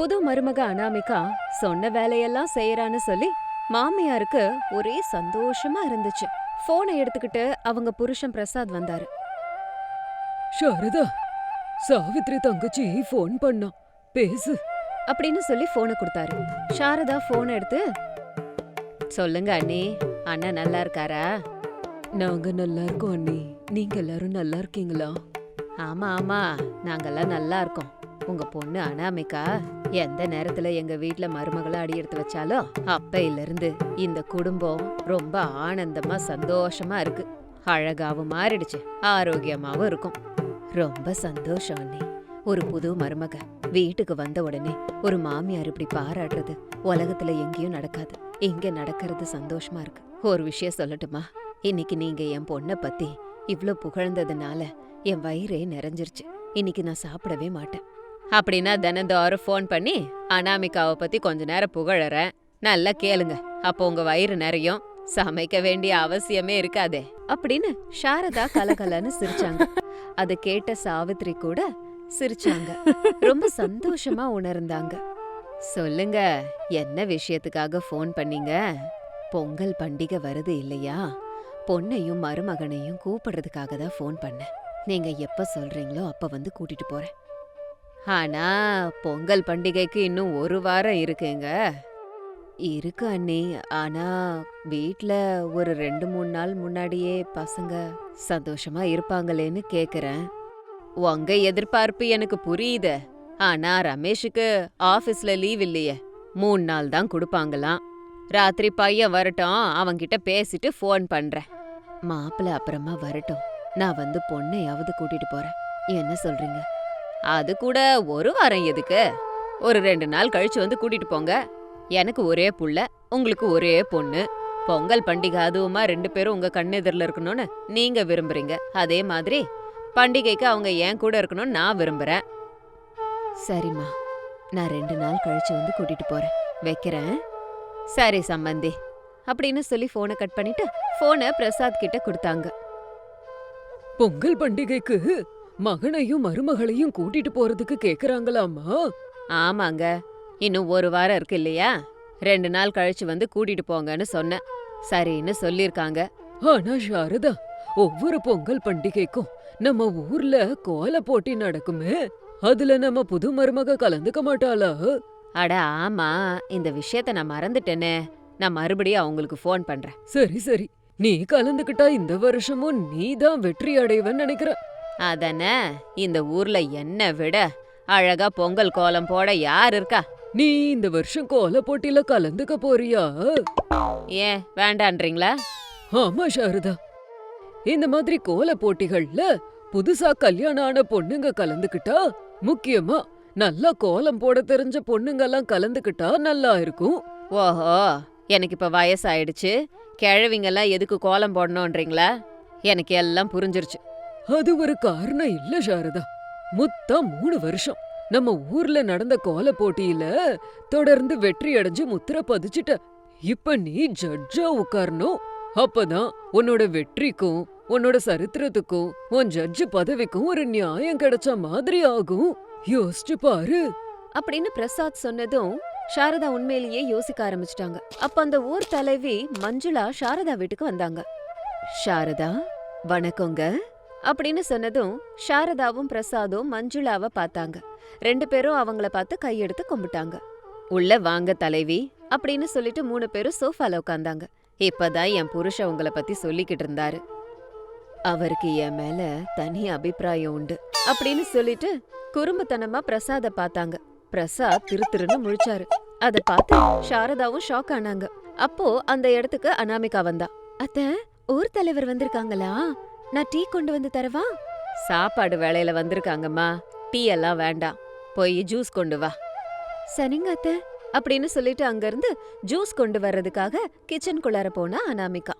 புது மருமக அனாமிகா சொன்ன வேலையெல்லாம் செய்யறான்னு சொல்லி மாமியாருக்கு ஒரே சந்தோஷமா இருந்துச்சு. போனை எடுத்துக்கிட்டு அவங்க புருஷன் பிரசாத் வந்தாரு. சாரதா சாவித்ரி தங்கச்சி ஃபோன் பண்ணா. பேசு. அப்படின்னு சொல்லி போனை கொடுத்தாரு. சாரதா போன் எடுத்து சொல்லுங்க அண்ணி அண்ணன் நல்லா இருக்காரா? நாங்க நல்லா இருக்கோம் அண்ணி. நீங்க எல்லாரும் நல்லா இருக்கீங்களா? ஆமா ஆமா. நாங்கெல்லாம் நல்லா இருக்கோம். உங்க பொண்ணு அனாமிகா எந்த நேரத்துல எங்க வீட்ல மருமகளை அடி எடுத்து வச்சாலோ அப்பையில இருந்து இந்த குடும்பம் ரொம்ப ஆனந்தமா சந்தோஷமா இருக்கு. அழகாவும் மாறிடுச்சு ஆரோக்கியமாவும் இருக்கும். ரொம்ப சந்தோஷம் அண்ணி. ஒரு புது மருமக வீட்டுக்கு வந்த உடனே ஒரு மாமியார் இப்படி பாராட்டுறது உலகத்துல எங்கேயும் நடக்காது. இங்க நடக்கிறது சந்தோஷமா இருக்கு. ஒரு விஷயம் சொல்லட்டுமா? இன்னைக்கு நீங்க என் பொண்ண பத்தி இவ்ளோ புகழ்ந்ததுனால என் வயிறே நிறைஞ்சிருச்சு. இன்னைக்கு நான் சாப்பிடவே மாட்டேன். அப்படின்னா தினந்தோறும் ஃபோன் பண்ணி அனாமிகாவை பத்தி கொஞ்ச நேரம் புகழறேன் நல்லா கேளுங்க. அப்போ உங்க வயிறு நிறையும். சமைக்க வேண்டிய அவசியமே இருக்காதே. அப்படின்னு சாரதா கலகலன்னு சிரிச்சாங்க. அதை கேட்ட சாவித்ரி கூட சிரிச்சாங்க. ரொம்ப சந்தோஷமா உணர்ந்தாங்க. சொல்லுங்க என்ன விஷயத்துக்காக ஃபோன் பண்ணீங்க? பொங்கல் பண்டிகை வருது இல்லையா? பொண்ணையும் மருமகனையும் கூப்பிடுறதுக்காக தான் ஃபோன் பண்ணேன். நீங்க எப்ப சொல்றீங்களோ அப்ப வந்து கூட்டிட்டு போறேன். ஆனா பொங்கல் பண்டிகைக்கு இன்னும் ஒரு வாரம் இருக்குங்க. இருக்கு அண்ணி. ஆனா வீட்ல ஒரு ரெண்டு மூணு நாள் முன்னாடியே பசங்க சந்தோஷமா இருப்பாங்களேன்னு கேக்குறேன். உங்க எதிர்பார்ப்பு எனக்கு புரியுது. ஆனா ரமேஷுக்கு ஆபீஸ்ல லீவ் இல்லையே. மூணு நாள் தான் கொடுப்பாங்களாம். ராத்திரி பையன் வரட்டும் அவன்கிட்ட பேசிட்டு ஃபோன் பண்றேன். மாப்பிள்ள அப்புறமா வரட்டும். நான் வந்து பொண்ணையாவது கூட்டிட்டு போறேன். என்ன சொல்றீங்க? அது கூட ஒரு வாரம் எதுக்கு? ஒரு ரெண்டு நாள் கழிச்சு வந்து கூட்டிட்டு போங்க. எனக்கு ஒரே புள்ள உங்களுக்கு ஒரே பொண்ணு. பொங்கல் பண்டிகை அதுவுமா ரெண்டு பேரும் உங்க கண்ணெதிரில் இருக்கணும்னு நீங்க விரும்புறீங்க. அதே மாதிரி பண்டிகைக்கு அவங்க என் கூட இருக்கணும்னு நான் விரும்புறேன். சரிம்மா. நான் ரெண்டு நாள் கழிச்சு வந்து கூட்டிட்டு போறேன். வைக்கிறேன். சரி சம்பந்தி. அப்படின்னு சொல்லி போனை கட் பண்ணிட்டு போனை பிரசாத் கிட்ட கொடுத்தாங்க. பொங்கல் பண்டிகைக்கு மகனையும் மருமகளையும் கூட்டிட்டு போறதுக்கு கேக்குறாங்களாமா? ஆமாங்க. இன்னும் ஒரு வாரம் இருக்கு இல்லையா? ரெண்டு நாள் கழிச்சு வந்து கூட்டிட்டு போங்கன்னு சொன்னேன். சரின்னு சொல்லிருக்காங்க ஆனா சாரதா ஒவ்வொரு பொங்கல் பண்டிகைக்கும் நம்ம ஊர்ல கோல போட்டி நடக்குமே? அதுல நம்ம புது மருமக கலந்துக்க மாட்டாளா? அட ஆமா இந்த விஷயத்த நான் மறந்துட்டேனே. நான் மறுபடியும் அவங்களுக்கு ஃபோன் பண்றேன். சரி சரி. நீ கலந்துக்கிட்டா இந்த வருஷமும் நீ தான் வெற்றி அடைவன்னு நினைக்கிற. அதனே இந்த ஊர்ல என்ன விட அழகா பொங்கல் கோலம் போட யார் இருக்கா? நீ இந்த வருஷம் கோல போட்டியில கலந்துக்க போறியா? ஏன் வேண்டான்றீங்களா? ஆமா சாரதா. இந்த மாதிரி கோல போட்டிகள்ல புதுசா கல்யாணம் ஆன பொண்ணுங்க கலந்துக்கிட்டா முக்கியமா நல்லா கோலம் போட தெரிஞ்ச பொண்ணுங்கெல்லாம் கலந்துக்கிட்டா நல்லா இருக்கும். ஓஹோ எனக்கு இப்ப வயசாயிடுச்சு. கிழவிங்கெல்லாம் எதுக்கு கோலம் போடணுன்றீங்களா? எனக்கு எல்லாம் புரிஞ்சிருச்சு. அது ஒரு காரணம் இல்ல சாரதா. முத்தா மூணு வருஷம். நம்ம ஊர்ல நடந்த கோல போட்டியில தொடர்ந்து வெற்றி அடைஞ்சு முத்திர பதிச்சிட்ட. இப்ப நீ ஜட்ஜா உட்காரணும் அப்பதான் உன்னோட வெற்றிக்கும் உன்னோட சரித்திரத்துக்கும் உன் ஜட்ஜு பதவிக்கும் ஒரு நியாயம் கிடைச்ச மாதிரி ஆகும். யோசிச்சு பாரு. அப்படின்னு பிரசாத் சொன்னதும் சாரதா உண்மையிலேயே யோசிக்க ஆரம்பிச்சிட்டாங்க. அப்ப அந்த ஊர் தலைவி மஞ்சுளா சாரதா வீட்டுக்கு வந்தாங்க. சாரதா வணக்கங்க. அப்படின்னு சொன்னதும் சாரதாவும் பிரசாதும் மஞ்சுளாவை பார்த்தாங்க. ரெண்டு பேரும் அவங்கள பார்த்து கையெடுத்து கும்பிட்டாங்க. உள்ள வாங்க தலைவி அப்படின்னு சொல்லிட்டு மூணு பேரும் சோஃபால உட்காந்தாங்க இப்பதான் என் புருஷன் உங்களை பத்தி சொல்லிக்கிட்டு இருந்தாரு. அவருக்கு என் மேல தனி அபிப்பிராயம் உண்டு அப்படின்னு சொல்லிட்டு குறும்புத்தனமா பிரசாத பார்த்தாங்க. பிரசாத் திரு திருன்னு முழிச்சாரு. அத பார்த்து சாரதாவும் ஷாக் ஆனாங்க. அப்போ அந்த இடத்துக்கு அனாமிகா வந்தா. அத்த ஊர் தலைவர் வந்திருக்காங்களா? நான் டீ கொண்டு வந்து தரவா? சாப்பாடு வேலையில வந்திருக்காங்கம்மா. டீ எல்லாம் வேண்டாம். போய் ஜூஸ் கொண்டு வா. சரிங்க அத்த. அப்படின்னு சொல்லிட்டு அங்கிருந்து ஜூஸ் கொண்டு வர்றதுக்காக கிச்சனுக்குள்ளார போனா அனாமிகா.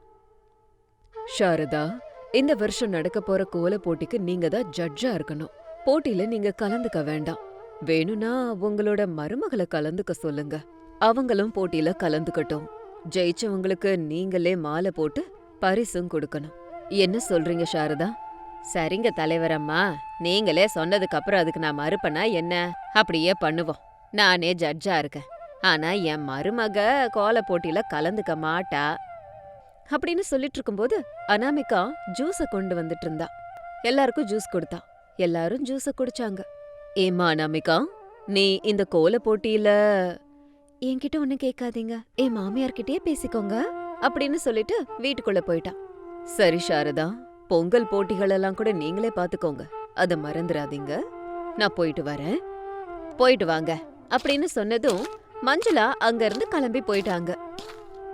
சாரதா இந்த வருஷம் நடக்க போற கோல போட்டிக்கு நீங்க தான் ஜட்ஜா இருக்கணும். போட்டியில நீங்க கலந்துக்க வேண்டாம். வேணும்னா உங்களோட மருமகளை கலந்துக்க சொல்லுங்க. அவங்களும் போட்டியில கலந்துக்கட்டும். ஜெயிச்சவங்களுக்கு நீங்களே மாலை போட்டு பரிசும் கொடுக்கணும். என்ன சொல்றீங்க சாரதா? சரிங்க தலைவரம்மா. நீங்களே சொன்னதுக்கு அப்புறம் அதுக்கு நான் மறுப்பனா என்ன? அப்படியே பண்ணுவோம். நானே ஜட்ஜா இருக்கேன். ஆனா என் மருமக கோல போட்டியில கலந்துக்க மாட்டா. அப்படின்னு சொல்லிட்டு இருக்கும்போது அனாமிகா ஜூஸ கொண்டு வந்துட்டு இருந்தா. எல்லாருக்கும் ஜூஸ் கொடுத்தா. எல்லாரும் ஜூஸ குடிச்சாங்க. ஏமா அனாமிகா? நீ இந்த கோல போட்டியில என்கிட்ட ஒன்னும் கேட்காதீங்க. என் மாமியார்கிட்டயே பேசிக்கோங்க. அப்படின்னு சொல்லிட்டு வீட்டுக்குள்ள போயிட்டான் சரி சாரதா. பொங்கல் போட்டிகள் எல்லாம் கூட நீங்களே பாத்துக்கோங்க. அத மறந்துடாதீங்க நான் போயிட்டு வரேன். போயிட்டு வாங்க. அப்படின்னு சொன்னதும் மஞ்சுளா அங்க இருந்து கிளம்பி போயிட்டாங்க.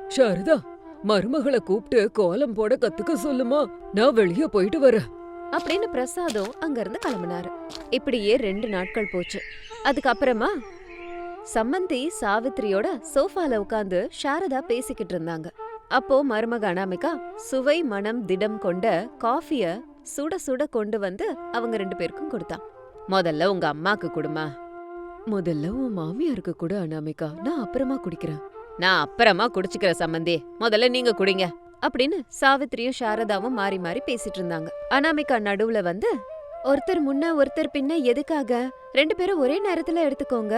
சாரதா மருமகளை கூப்பிட்டு கோலம் போட கத்துக்க சொல்லுமா? நான் வெளிய போயிட்டு வரேன். அப்படின்னு பிரசாதும் அங்க இருந்து கிளம்பினாரு. இப்படியே ரெண்டு நாட்கள் போச்சு. அதுக்கப்புறமா சம்மந்தி சாவித்திரியோட சோஃபால உட்கார்ந்து சாரதா பேசிக்கிட்டு இருந்தாங்க. அப்போ மருமக அனாமிகா சுவை மனம் திடம் கொண்ட காஃபிய சுட சுட கொண்டு வந்து அவங்க ரெண்டு பேருக்கும் கொடுத்தான் முதல்ல உங்க அம்மாக்கு கொடுமா. முதல்ல உன் மாமியாருக்கு கூட அனாமிகா. நான் அப்புறமா குடிக்கிறேன். நான் அப்புறமா குடிச்சுக்கிற சம்மந்தி முதல்ல நீங்க குடிங்க. அப்படின்னு சாவித்திரியும் சாரதாவும் மாறி மாறி பேசிட்டு இருந்தாங்க. அனாமிகா நடுவுல வந்து ஒருத்தர் முன்ன ஒருத்தர் பின்ன எதுக்காக? ரெண்டு பேரும் ஒரே நேரத்துல எடுத்துக்கோங்க.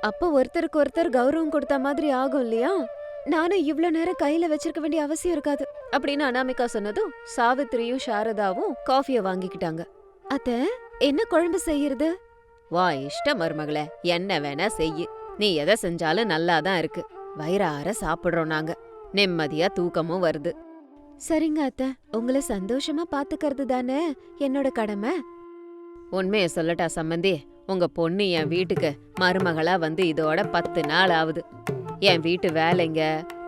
அப்ப ஒருத்தருக்கு ஒருத்தர் கௌரவம் கொடுத்த மாதிரி ஆகும் இல்லையா? நானும் இவ்ளோ நேரம் கையில வச்சிருக்க வேண்டிய அவசியம் இருக்காது. அப்படின்னு அனாமிகா சொன்னதும் சாவித்திரியும் சாரதாவும் காஃபிய வாங்கிக்கிட்டாங்க. அத்த என்ன குழம்பு செய்யறது? வா இஷ்ட மருமகளே என்ன வேணா செய்யு. நீ எதை செஞ்சாலும் நல்லாதான் இருக்கு. வயிறார சாப்பிடுறோம் நாங்க. நிம்மதியா தூக்கமும் வருது. சரிங்க அத்த உங்களை சந்தோஷமா பாத்துக்கிறது தானே என்னோட கடமை? உண்மைய சொல்லட்டா சம்மந்தி உங்க பொண்ணு என் வீட்டுக்கு மருமகளா வந்து இதோட பத்து நாள் ஆகுது. என் வீட்டு வேலைங்க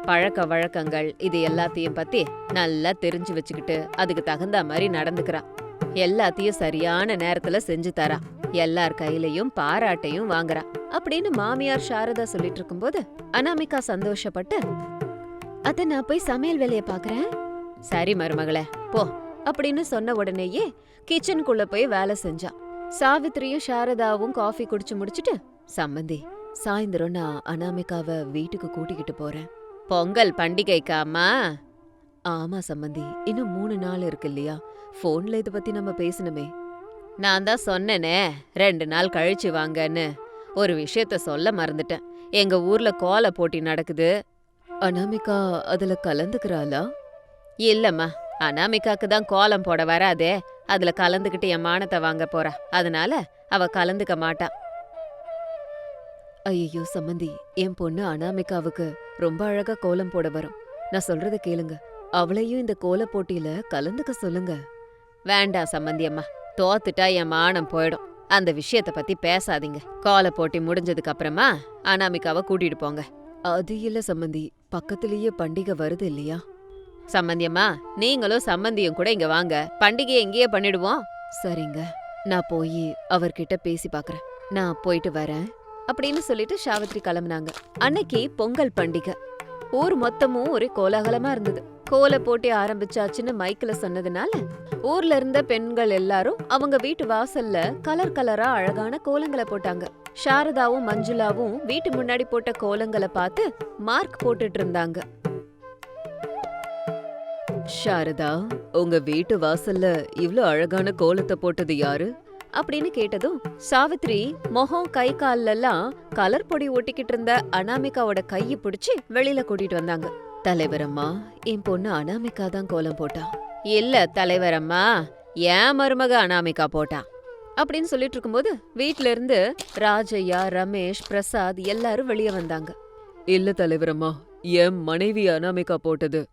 பழக்க வழக்கங்கள் இது எல்லாத்தையும் பத்தி நல்லா தெரிஞ்சு வச்சுக்கிட்டு அதுக்கு தகுந்த மாதிரி நடந்துக்கிறான். எல்லாத்தையும் சரியான நேரத்துல செஞ்சு தரா எல்லார் கையிலயும் பாராட்டையும் வாங்குறா அப்படின்னு மாமியார் சாரதா சொல்லிட்டு இருக்கும்போது அனாமிகா சந்தோஷப்பட்டு அத நான் போய் சமையல் வேலைய பாக்குறேன். சரி மருமகளே போ அப்படின்னு சொன்ன உடனேயே கிச்சனுக்குள்ள போய் வேலை செஞ்சான். சாவித்திரியும் சாரதாவும் காஃபி குடிச்சு முடிச்சிட்டு சம்மந்தி சாயந்தரம் நான் அனாமிகாவை வீட்டுக்கு கூட்டிக்கிட்டு போறேன். பொங்கல் பண்டிகைக்கா அம்மா. ஆமா சம்மந்தி இன்னும் மூணு நாள் இருக்கு இல்லையா? போன்ல இத பத்தி நம்ம பேசணுமே. நான் தான் சொன்னேனே ரெண்டு நாள் கழிச்சு வாங்கன்னு. ஒரு விஷயத்த சொல்ல மறந்துட்டேன். எங்க ஊர்ல கோல போட்டி நடக்குது. அனாமிகா அதுல கலந்துக்கிறாளா? இல்லம்மா அனாமிகாக்கு தான் கோலம் போட வராதே. அதுல கலந்துக்கிட்டு என் மானத்தை வாங்க போறா. அதனால அவ கலந்துக்க மாட்டா. ஐயோ சம்மந்தி என் பொண்ணு அனாமிகாவுக்கு ரொம்ப அழகா கோலம் போட வரும். நான் சொல்றத கேளுங்க. அவளையும் இந்த கோல போட்டியில கலந்துக்க சொல்லுங்க. வேண்டாம் சம்மந்தி அம்மா. தோத்துட்டா என் மானம் போயிடும். அந்த விஷயத்த பத்தி பேசாதீங்க. கோல போட்டி முடிஞ்சதுக்கு அப்புறமா அனாமிகாவை கூட்டிட்டு போங்க. அது இல்ல சம்மந்தி பக்கத்திலேயே பண்டிகை வருது இல்லையா? சம்மந்தியம்மா நீங்களும் சம்மந்தியும் கூட இங்க வாங்க. பண்டிகையை இங்கேயே பண்ணிடுவோம். சரிங்க. நான் போய் அவர்கிட்ட பேசி பார்க்கறேன் நான் போயிட்டு வரேன். அப்படின்னு சொல்லிட்டு சாவித்ரி கிளம்புனாங்க. அன்னைக்கு பொங்கல் பண்டிகை. ஊர் மொத்தமும் ஒரே கோலாகலமா இருந்தது. கோல போட்டி ஆரம்பிச்சாச்சுன்னு மைக்ல சொன்னதுனால ஊர்ல இருந்த பெண்கள் எல்லாரும் அவங்க வீட்டு வாசல்ல கலர் கலரா அழகான கோலங்களை போட்டாங்க. சாரதாவும் மஞ்சுளாவும் வீட்டு முன்னாடி போட்ட கோலங்களை பார்த்து மார்க் போட்டுட்டு இருந்தாங்க. சாரதா உங்க வீட்டு வாசல்ல இவ்ளோ அழகான கோலத்தை போட்டது யாரு? அப்படின்னு கேட்டதும் சாவித்ரி முகம் கை காலெல்லாம் கலர் பொடி ஒட்டிக்கிட்டு இருந்த அனாமிகாவோட கையை பிடிச்சி வெளியில கூட்டிட்டு வந்தாங்க. தலைவரம்மா என் பொண்ணு அனாமிகா தான் கோலம் போட்டா. இல்ல தலைவரம்மா ஏன் மருமக அனாமிகா போட்டா. அப்படின்னு சொல்லிட்டு இருக்கும்போது வீட்ல இருந்து ராஜையா ரமேஷ் பிரசாத் எல்லாரும் வெளியே வந்தாங்க. இல்ல தலைவரம்மா என் மனைவி அனாமிகா போட்டது.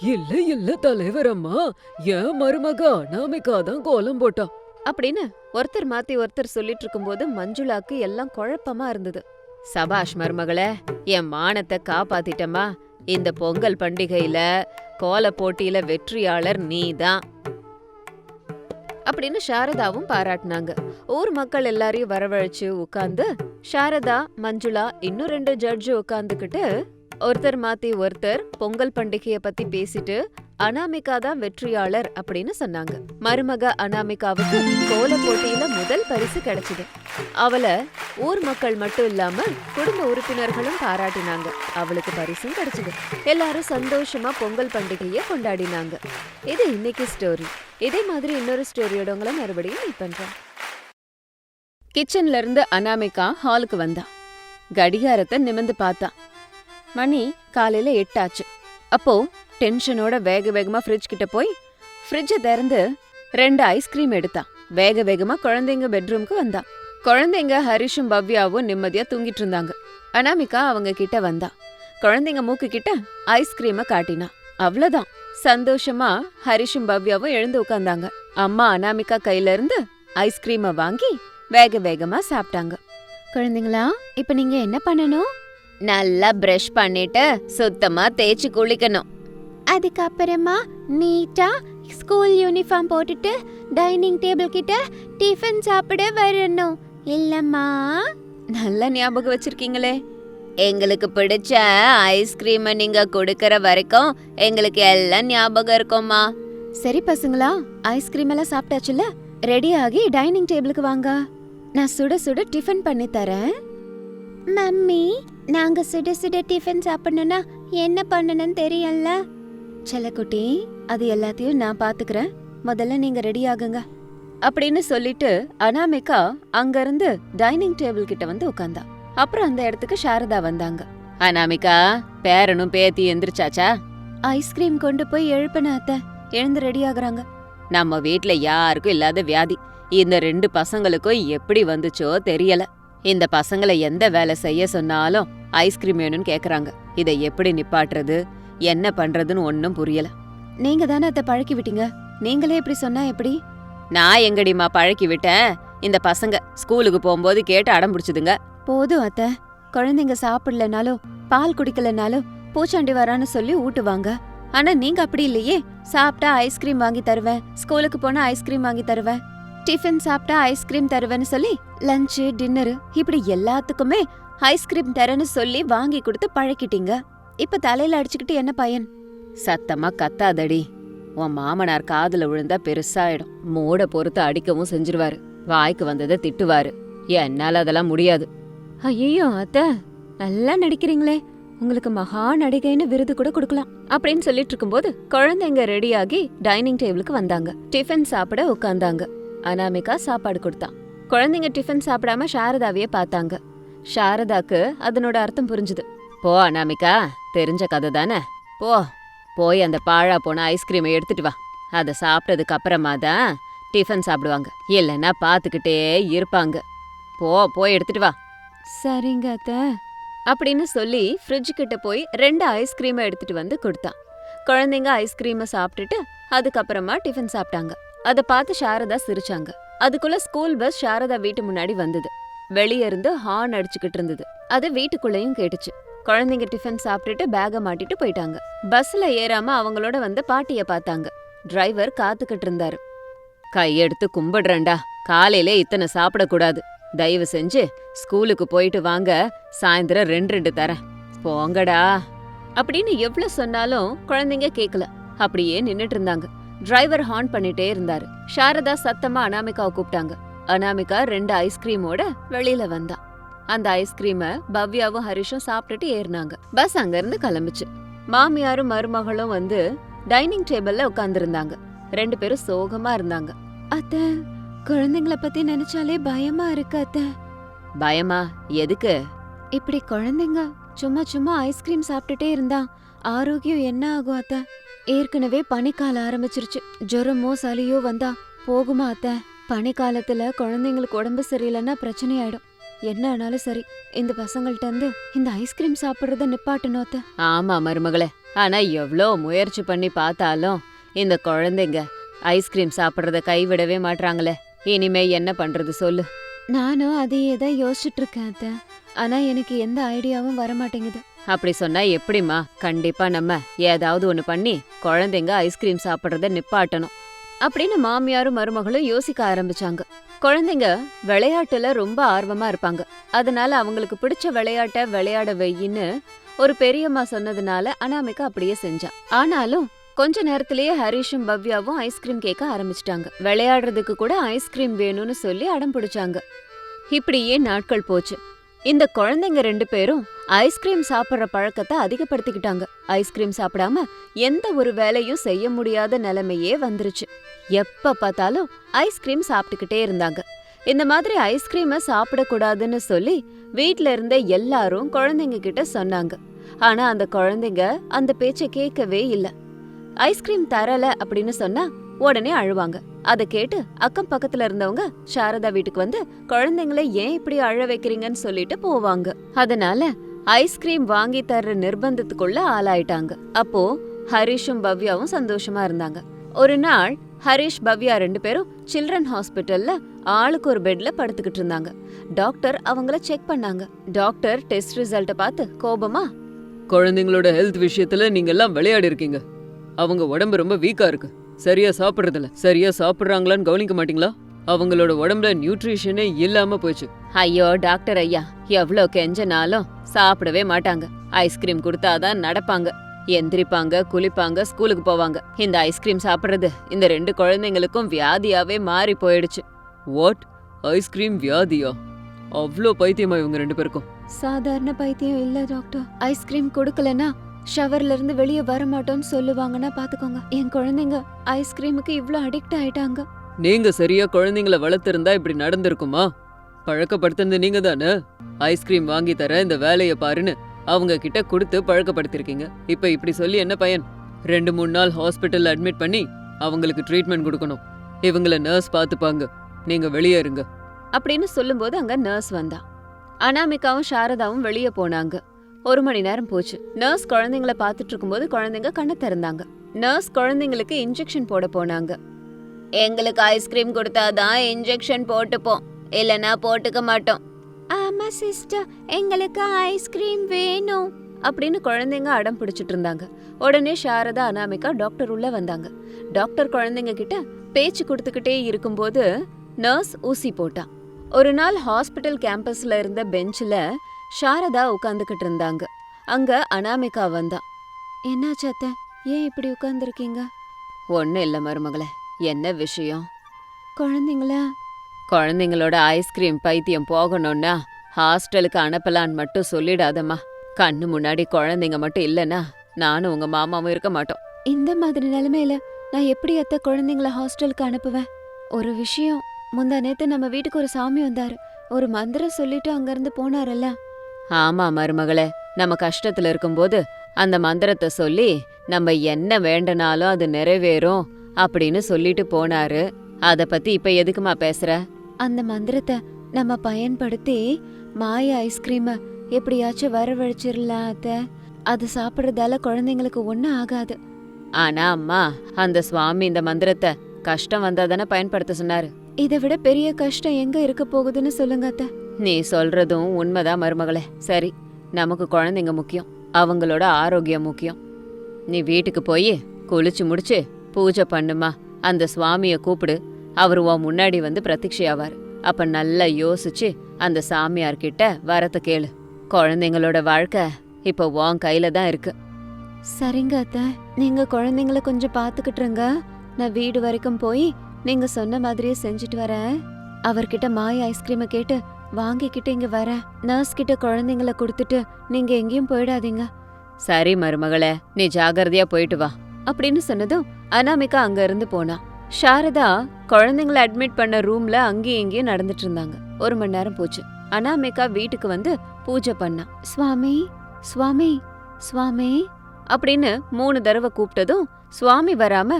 இல்ல இல்ல தலைவரம்மா என் மருமக அனாமிகா தான் கோலம் போட்டா. அப்படின்னு ஒருத்தர் மாத்தி ஒருத்தர் சொல்லிட்டு இருக்கும்போது மஞ்சுளாக்கு எல்லாம் குழப்பமா இருந்தது. சபாஷ் மருமகளே என் மானத்தை காப்பாத்திட்டமா இந்த பொங்கல் பண்டிகையில கோல போட்டியில வெற்றியாளர் நீதான். அப்படின்னு சாரதாவும் பாராட்டினாங்க. ஊர் மக்கள் எல்லாரையும் வரவழைச்சு உட்கார்ந்து சாரதா மஞ்சுளா இன்னும் ரெண்டு ஜட்ஜு உட்காந்துக்கிட்டு ஒருத்தர் மாத்தி ஒருத்தர் பொங்கல் பண்டிகைய பத்தி பேசிட்டு அனாமிகா தான் வெற்றியாளர் அப்படின்னு சொன்னாங்க. மருமக அனாமிகாவுக்கு கோல போட்டியில முதல் பரிசு கிடைச்சது. அவள ஊர் மக்கள் மட்டும் இல்லாம குடும்ப உறுப்பினர்களும் பாராட்டினாங்க. அவளுக்கு பரிசும் கிடைச்சது. எல்லாரும் சந்தோஷமா பொங்கல் பண்டிகைய கொண்டாடினாங்க. இது இன்னைக்கு ஸ்டோரி இதே மாதிரி இன்னொரு ஸ்டோரியோட உங்களை மறுபடியும் மீட் பண்றேன். கிச்சன்ல இருந்து அனாமிகா ஹாலுக்கு வந்தா. கடிகாரத்தை நிமிர்ந்து பார்த்தான் மணி காலையில எட்டாச்சு. அப்போ டென்ஷனோட வேக வேகமா ஃப்ரிட்ஜ் கிட்ட போய் ஃப்ரிட்ஜை திறந்து ரெண்டு ஐஸ்கிரீம் எடுத்தான் வேக வேகமா குழந்தைங்க பெட்ரூம்க்கு வந்தான் குழந்தைங்க ஹரிஷும் பவ்யாவும் நிம்மதியா தூங்கிட்டு இருந்தாங்க. அனாமிகா அவங்க கிட்ட வந்தா. குழந்தைங்க மூக்கு கிட்ட ஐஸ்கிரீமை காட்டினா. அவ்வளவுதான். சந்தோஷமா ஹரிஷும் பவ்யாவும் எழுந்து உட்கார்ந்தாங்க. அம்மா அனாமிகா கையில இருந்து ஐஸ்கிரீமை வாங்கி வேக வேகமா சாப்பிட்டாங்க. குழந்தைங்களா இப்ப நீங்க என்ன பண்ணணும்? நல்லா பிரஷ் பண்ணிட்டு சுத்தமா தேய்ச்சி குளிக்கணும். அதுக்கப்புறமா நீட்டா ஸ்கூல் யூனிஃபார்ம் போட்டுட்டு டைனிங் டேபிள் கிட்ட டிஃபன் சாப்பிட வரணும். இல்லம்மா? நல்ல ஞாபகம் வச்சிருக்கீங்களே. எங்களுக்கு பிடிச்ச ஐஸ்கிரீமை நீங்க கொடுக்கற வரைக்கும் எங்களுக்கு எல்லாம் ஞாபகம் இருக்கும்மா. சரி பசங்களா ஐஸ்கிரீம் எல்லாம் சாப்பிட்டாச்சுல ரெடி ஆகி டைனிங் டேபிளுக்கு வாங்க. நான் சுட சுட டிஃபன் பண்ணி தரேன். மம்மி நாங்க சுட சுட டிஃபன் சாப்பிடணும்னா என்ன பண்ணணும்னு தெரியல செல்லக்குட்டி அது எல்லாத்தையும் நான் பாத்துக்கிறேன். முதல்ல நீங்க ரெடி ஆகுங்க. அப்படின்னு சொல்லிட்டு அனாமிகா அங்கிருந்து டைனிங் டேபிள் கிட்ட வந்து உட்காந்தா அப்புறம் அந்த இடத்துக்கு சாரதா வந்தாங்க. அனாமிகா பேரனும் பேத்தி எந்திரிச்சாச்சா? ஐஸ்கிரீம் கொண்டு போய் எழுப்பின அத்தை. எழுந்து ரெடி ஆகுறாங்க. நம்ம வீட்ல யாருக்கும் இல்லாத வியாதி. இந்த ரெண்டு பசங்களுக்கும் எப்படி வந்துச்சோ தெரியல. இந்த பசங்களை எந்த வேலை செய்ய சொன்னாலும் ஐஸ்கிரீம் வேணும்னு கேக்குறாங்க. இதை எப்படி நிப்பாட்டுறது? என்ன பண்றதுன்னு ஒன்னும் புரியல. நீங்க தானே அத்தை பழக்கி விட்டீங்க? நீங்களே இப்படி சொன்னா எப்படி? நான் எங்கடிமா பழக்கி விட்டேன்? இந்த பசங்க ஸ்கூலுக்கு போகும்போது கேட்டு அடம் பிடிச்சதுங்க. போதும் அத்தை. குழந்தைங்க சாப்பிடலனாலும் பால் குடிக்கலனாலும் பூச்சாண்டி வரான்னு சொல்லி ஊட்டுவாங்க. ஆனா நீங்க அப்படி இல்லையே. சாப்பிட்டா ஐஸ்கிரீம் வாங்கி தருவேன். ஸ்கூலுக்கு போனா ஐஸ்கிரீம் வாங்கி தருவேன். டிஃபன் சாப்பிட்டா ஐஸ்கிரீம் தருவேன்னு சொல்லி லஞ்ச் டின்னரு இப்படி எல்லாத்துக்குமே ஐஸ்கிரீம் தரேன்னு சொல்லி வாங்கி கொடுத்து பழக்கிட்டீங்க. இப்ப தலையில அடிச்சுக்கிட்டு என்ன பயன்? சத்தமா கத்தாதடி. உன் மாமனார் காதுல விழுந்தா பெருசாயிடும். மூட பொறுத்து அடிக்கவும் செஞ்சிருவாரு. வாய்க்கு வந்ததை திட்டுவாரு. என்னால அதெல்லாம் முடியாது. ஐயோ அத்த. நல்லா நடிக்கிறீங்களே. உங்களுக்கு மகா நடிகைன்னு விருது கூட கொடுக்கலாம். அப்படின்னு சொல்லிட்டு இருக்கும்போது குழந்தைங்க ரெடியாகி டைனிங் டேபிளுக்கு வந்தாங்க. டிஃபன் சாப்பிட உட்கார்ந்தாங்க. அனாமிகா சாப்பாடு கொடுத்தான் குழந்தைங்க டிஃபன் சாப்பிடாம சாரதாவையே பார்த்தாங்க. சாரதாக்கு அதனோட அர்த்தம் புரிஞ்சுது. போ அனாமிகா தெரிஞ்ச கதை தானே? போ போய் அந்த பாழா போன ஐஸ்கிரீமை எடுத்துட்டு வா. அதை சாப்பிட்டதுக்கு அப்புறமா தான் டிஃபன் சாப்பிடுவாங்க. இல்லைன்னா பார்த்துக்கிட்டே இருப்பாங்க. போ போய் எடுத்துட்டு வா. சரிங்க அத்த. அப்படின்னு சொல்லி ஃப்ரிட்ஜ் கிட்ட போய் ரெண்டு ஐஸ்கிரீமை எடுத்துட்டு வந்து கொடுத்தான் குழந்தைங்க ஐஸ்கிரீமை சாப்பிட்டுட்டு அதுக்கப்புறமா டிஃபன் சாப்பிட்டாங்க. அதை பார்த்து சாரதா சிரிச்சாங்க. அதுக்குள்ள ஸ்கூல் பஸ் சாரதா வீட்டு முன்னாடி வந்தது. வெளிய இருந்து ஹார்ன் அடிச்சுக்கிட்டு இருந்தது. அது வீட்டுக்குள்ளேயும் கேட்டுச்சு. குழந்தைங்க டிஃபன் சாப்பிட்டுட்டு பேக மாட்டிட்டு போயிட்டாங்க. பஸ்ல ஏறாம அவங்களோட வந்து பாட்டிய பார்த்தாங்க. டிரைவர் காத்துக்கிட்டு இருந்தாரு. கையெடுத்து கும்பிடுறேன்டா. காலையில இத்தனை சாப்பிடக்கூடாது. தயவு செஞ்சு ஸ்கூலுக்கு போயிட்டு வாங்க. சாயந்தரம் ரெண்டு ரெண்டு தரேன். போங்கடா. அப்படின்னு எவ்வளவு சொன்னாலும் குழந்தைங்க கேக்கல. அப்படியே நின்னுட்டு இருந்தாங்க. டிரைவர் ஹார்ன் பண்ணிட்டே இருந்தாரு. சாரதா சத்தமா அனாமிகாவை கூப்பிட்டாங்க. அனாமிகா ரெண்டு ஐஸ்கிரீமோட வெளியில வந்தா. அந்த ஐஸ்கிரீம பவ்யாவும் ஹரிஷும் சாப்பிட்டுட்டு ஏறினாங்க. பஸ் அங்க இருந்து கிளம்புச்சு. மாமியாரும் மருமகளும் வந்து டைனிங் டேபிள்ல உட்காந்துருந்தாங்க ரெண்டு பேரும் சோகமா இருந்தாங்க. அத்த குழந்தைங்கள பத்தி நினைச்சாலே பயமா இருக்கு அத்த. பயமா? எதுக்கு? இப்படி குழந்தைங்க சும்மா சும்மா ஐஸ்கிரீம் சாப்பிட்டுட்டே இருந்தா ஆரோக்கியம் என்ன ஆகும் அத்தை? ஏற்கனவே பனிக்காலம் ஆரம்பிச்சிருச்சு. ஜுரமோ சளியோ வந்தா போகுமா அத்த? பனிக்காலத்துல குழந்தைங்களுக்கு உடம்பு சரியில்லைன்னா பிரச்சனை ஆயிடும் என்ன ஆனாலும் சரி இந்த பசங்கள்ட்ட இருந்து இந்த ஐஸ்கிரீம் சாப்பிடுறத நிப்பாட்டணும் அத்த. ஆமா மருமகளே. ஆனா எவ்ளோ முயற்சி பண்ணி பார்த்தாலும் இந்த குழந்தைங்க ஐஸ்கிரீம் சாப்பிடுறத கைவிடவே மாட்றாங்களே. இனிமே என்ன பண்றது சொல்லு. நானும் அதையே தான் யோசிச்சுட்டு இருக்கேன் அத்த. ஆனா எனக்கு எந்த ஐடியாவும் வர மாட்டேங்குது அப்படி சொன்னா எப்படிம்மா? கண்டிப்பா நம்ம ஏதாவது ஒண்ணு பண்ணி குழந்தைங்க ஐஸ்கிரீம் சாப்பிடுறத நிப்பாட்டணும். அப்படின்னு மாமியாரும் மருமகளும் யோசிக்க ஆரம்பிச்சாங்க. குழந்தைங்க விளையாட்டுல ரொம்ப ஆர்வமா இருப்பாங்க. அதனால அவங்களுக்கு பிடிச்ச விளையாட்ட விளையாட வெயின்னு ஒரு பெரியம்மா சொன்னதுனால அனாமிகா அப்படியே செஞ்சா. ஆனாலும் கொஞ்ச நேரத்திலேயே ஹரிஷும் பவ்யாவும் ஐஸ்கிரீம் கேட்க ஆரம்பிச்சிட்டாங்க. விளையாடுறதுக்கு கூட ஐஸ்கிரீம் வேணும்னு சொல்லி அடம் பிடிச்சாங்க. இப்படியே நாட்கள் போச்சு. இந்த குழந்தைங்க ரெண்டு பேரும் ஐஸ்கிரீம் சாப்பிட்ற பழக்கத்தை அதிகப்படுத்திக்கிட்டாங்க. ஐஸ்கிரீம் சாப்பிடாம எந்த ஒரு வேலையும் செய்ய முடியாத நிலைமையே வந்துருச்சு. எப்ப பார்த்தாலும் ஐஸ்கிரீம் சாப்பிட்டுக்கிட்டே இருந்தாங்க. இந்த மாதிரி ஐஸ்கிரீமை சாப்பிடக்கூடாதுன்னு சொல்லி வீட்ல இருந்த எல்லாரும் குழந்தைங்க கிட்ட சொன்னாங்க. ஆனா அந்த குழந்தைங்க அந்த பேச்ச கேட்கவே இல்ல. ஐஸ்கிரீம் தரல அப்படின்னு சொன்னா உடனே அழுவாங்க. அதை கேட்டு அக்கம் பக்கத்துல இருந்தவங்க சாரதா வீட்டுக்கு வந்து குழந்தைங்கள ஏன் இப்படி அழ வைக்கிறீங்கன்னு சொல்லிட்டு போவாங்க. அதனால ஐஸ்கிரீம் வாங்கி தர்ற நிர்பந்தத்துக்குள்ள ஆளாயிட்டாங்க. அப்போ ஹரிஷும் பவ்யாவும் சந்தோஷமா இருந்தாங்க. ஒரு நாள் ஹரிஷ் பவ்யா ரெண்டு பேரும் சில்ட்ரன் ஹாஸ்பிட்டல்ல ஆளுக்கு ஒரு பெட்ல படுத்துக்கிட்டு இருந்தாங்க. டாக்டர் அவங்கள செக் பண்ணாங்க. டாக்டர் டெஸ்ட் ரிசல்ட்ட பார்த்து கோபமா குழந்தைங்களோட ஹெல்த் விஷயத்துல நீங்க எல்லாம் விளையாடி இருக்கீங்க அவங்க உடம்பு ரொம்ப வீக்கா இருக்கு. சரியா சாப்பிடுறதில்ல. சரியா சாப்பிடுறாங்களான்னு கவனிக்க மாட்டீங்களா? அவங்களோட உடம்புல நியூட்ரிஷனே இல்லாம போச்சு. ஐயோ டாக்டர் ஐயா எவ்ளோ கெஞ்சனாலும் சாப்பிடவே மாட்டாங்க. ஐஸ்கிரீம் கொடுத்தாதான் நடப்பாங்க. எந்திரிப்பாங்க குளிப்பாங்க ஸ்கூலுக்கு போவாங்க. இந்த ஐஸ்கிரீம் சாப்பிடுறது இந்த ரெண்டு குழந்தைங்களுக்கும் வியாதியாவே மாறி போயிடுச்சு. வாட் ஐஸ்கிரீம் வியாதியா? அவ்வளோ பைத்தியமா இவங்க ரெண்டு பேருக்கும். சாதாரண பைத்தியம் இல்ல டாக்டர் ஐஸ்கிரீம் கொடுக்கலனா ஷவர்ல இருந்து வெளியே வர மாட்டோம்னு சொல்லுவாங்கன்னா பாத்துக்கோங்க. என் குழந்தைங்க ஐஸ்கிரீமுக்கு இவ்ளோ அடிக்ட் ஆயிட்டாங்க. நீங்க சரியா குழந்தைங்கள வளர்த்திருந்தா இப்படி நடந்திருக்குமா? பழக்கப்படுத்துனது நீங்க தானே? ஐஸ்கிரீம் வாங்கி தர இந்த வேலைய பாருன்னு அவங்க கிட்ட கொடுத்து பழக்கப்படுத்திருக்கீங்க. இப்ப இப்படி சொல்லி என்ன பயன்? ரெண்டு மூணு நாள் ஹாஸ்பிட்டல்ல அட்மிட் பண்ணி அவங்களுக்கு ட்ரீட்மெண்ட் கொடுக்கணும். இவங்கள நர்ஸ் பார்த்துப்பாங்க நீங்க வெளியே இருங்க. அப்படின்னு சொல்லும்போது அங்க நர்ஸ் வந்தா. அனாமிகாவும் சாரதாவும் வெளியே போனாங்க. ஒரு மணி நேரம் போச்சு. நர்ஸ் குழந்தைங்கள பார்த்துட்டு இருக்கும்போது குழந்தைங்க கண்ணை திறந்தாங்க. நர்ஸ் குழந்தைங்களுக்கு இன்ஜெக்ஷன் போட போனாங்க. எங்களுக்கு ஐஸ்கிரீம் கொடுத்தாதான் இன்ஜெக்ஷன் போட்டுப்போம். இல்லைன்னா போட்டுக்க மாட்டோம். ஆமா சிஸ்டர். எங்களுக்கு ஐஸ்கிரீம் வேணும். அப்படின்னு குழந்தைங்க அடம் பிடிச்சிட்டு இருந்தாங்க. உடனே சாரதா அனாமிகா டாக்டர் உள்ள வந்தாங்க. டாக்டர் குழந்தைங்க கிட்ட பேச்சு கொடுத்துக்கிட்டே இருக்கும்போது நர்ஸ் ஊசி போட்டான் ஒரு நாள் ஹாஸ்பிட்டல் கேம்பஸ்ல இருந்த பெஞ்சில் சாரதா உட்காந்துக்கிட்டு இருந்தாங்க. அங்க அனாமிகா வந்தா. என்னாச்சு அத்தை? ஏன் இப்படி உட்காந்துருக்கீங்க ஒன்றும் இல்லை மருமகளே. என்ன விஷயம்? குழந்தைங்கள? குழந்தைங்களோட ஐஸ்கிரீம் பைத்தியம் போகணும்னா ஹாஸ்டலுக்கு அனுப்பலான்னு மட்டும் சொல்லிடாதம்மா. கண்ணு முன்னாடி குழந்தைங்க மட்டும் இல்லைன்னா நானும் உங்க மாமாவும் இருக்க மாட்டோம். இந்த மாதிரி நிலைமையில நான் எப்படி அத்தை குழந்தைங்கள ஹாஸ்டலுக்கு அனுப்புவேன்? ஒரு விஷயம். முந்தா நேத்து நம்ம வீட்டுக்கு ஒரு சாமி வந்தாரு. ஒரு மந்திரம் சொல்லிட்டு அங்கிருந்து போனாரல்ல. ஆமா மருமகளே. நம்ம கஷ்டத்துல இருக்கும்போது அந்த மந்திரத்தை சொல்லி நம்ம என்ன வேண்டனாலும் அது நிறைவேறும் அப்படின்னு சொல்லிட்டு போனாரு. அத பத்தி இப்ப எதுக்குமா பேசுற? அந்த மந்திரத்தை நம்ம பயன்படுத்தி மாய ஐஸ்கிரீம எப்படியாச்சும் வரவழைச்சிடலாம் அத்த. அது சாப்பிடுறதால குழந்தைங்களுக்கு ஒன்றும் ஆகாது. ஆனா அம்மா அந்த சுவாமி இந்த மந்திரத்தை கஷ்டம் வந்தா தானே பயன்படுத்த சொன்னாரு. இதை விட பெரிய கஷ்டம் எங்க இருக்க போகுதுன்னு சொல்லுங்க அத்த. நீ சொல்றதும் உண்மைதான் மருமகளே. சரி நமக்கு குழந்தைங்க முக்கியம். அவங்களோட ஆரோக்கியம் முக்கியம். நீ வீட்டுக்கு போய் குளிச்சு முடிச்சு பூஜை பண்ணுமா. அந்த சுவாமியை கூப்பிடு. அவர் உன் முன்னாடி வந்து பிரத்யக்ஷையாவார் அப்ப நல்லா யோசிச்சு அந்த சாமியார்கிட்ட வரத்த கேளு. குழந்தைங்களோட வாழ்க்கை இப்போ உன் கையில தான் இருக்கு. சரிங்க அத்த. நீங்க குழந்தைங்கள கொஞ்சம் பாத்துக்கிட்டுருங்க நான் வீடு வரைக்கும் போய் நீங்க சொன்ன மாதிரியே செஞ்சுட்டு வரேன். அவர்கிட்ட மாய ஐஸ்கிரீமை கேட்டு வாங்கிக்கிட்டு இங்க வரேன் நர்ஸ் கிட்ட குழந்தைங்கள கொடுத்துட்டு நீங்க எங்கேயும் போயிடாதீங்க. சரி மருமகளே நீ ஜாகிரதையா போயிட்டு வா. அப்படின்னு சொன்னதும் அனாமிகா அங்க இருந்து போனா. சாரதா குழந்தைங்கள அட்மிட் பண்ண ரூம்ல அங்கேயும் இங்கேயும் நடந்துட்டு இருந்தாங்க. ஒரு மணி நேரம் போச்சு. அனாமிகா வீட்டுக்கு வந்து பூஜை பண்ணா. சுவாமி சுவாமி சுவாமி அப்படின்னு மூணு தடவை கூப்பிட்டதும் சுவாமி வராம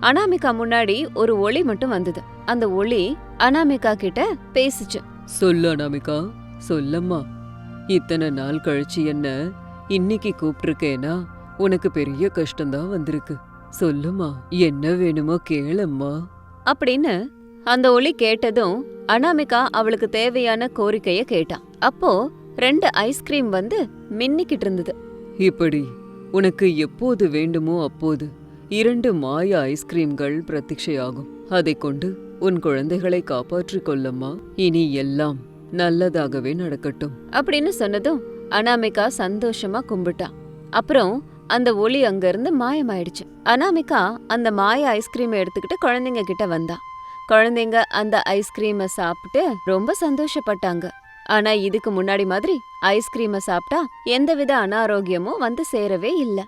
அனாமிகா முன்னாடி ஒரு ஒளி மட்டும் வந்தது. அந்த ஒளி அனாமிகா கிட்ட பேசுச்சு. சொல்லு அனாமிகா சொல்லம்மா. இத்தனை நாள் கழிச்சு என்ன இன்னைக்கு கூப்பிட்டிருக்கேனா உனக்கு பெரிய கஷ்டம்தான் வந்திருக்கு. சொல்லுமா என்ன வேணுமோ கேளம்மா. அப்படின்னு அந்த ஒளி கேட்டதும் அனாமிகா அவளுக்கு தேவையான கோரிக்கைய கேட்டா. அப்போ ரெண்டு ஐஸ்கிரீம் வந்து மின்னிக்கிட்டு இருந்தது. இப்படி உனக்கு எப்போது வேண்டுமோ அப்போது இரண்டு மாய ஐஸ்கிரீம்கள் பிரத்யக்ஷையாகும் அதை கொண்டு உன் குழந்தைகளை காப்பாற்றிக் கொள்ளம்மா. இனி எல்லாம் நல்லதாகவே நடக்கட்டும். அப்படின்னு சொன்னதும் அனாமிகா சந்தோஷமா கும்பிட்டா. அப்புறம் அந்த ஒளி அங்கிருந்து மாயமாயிடுச்சு. அனாமிகா அந்த மாய ஐஸ்கிரீமை எடுத்துக்கிட்டு குழந்தைங்க கிட்ட வந்தா. குழந்தைங்க அந்த ஐஸ்கிரீமை சாப்பிட்டு ரொம்ப சந்தோஷப்பட்டாங்க. ஆனா இதுக்கு முன்னாடி மாதிரி ஐஸ்கிரீமை சாப்பிட்டா எந்தவித அனாரோக்கியமும் வந்து சேரவே இல்ல.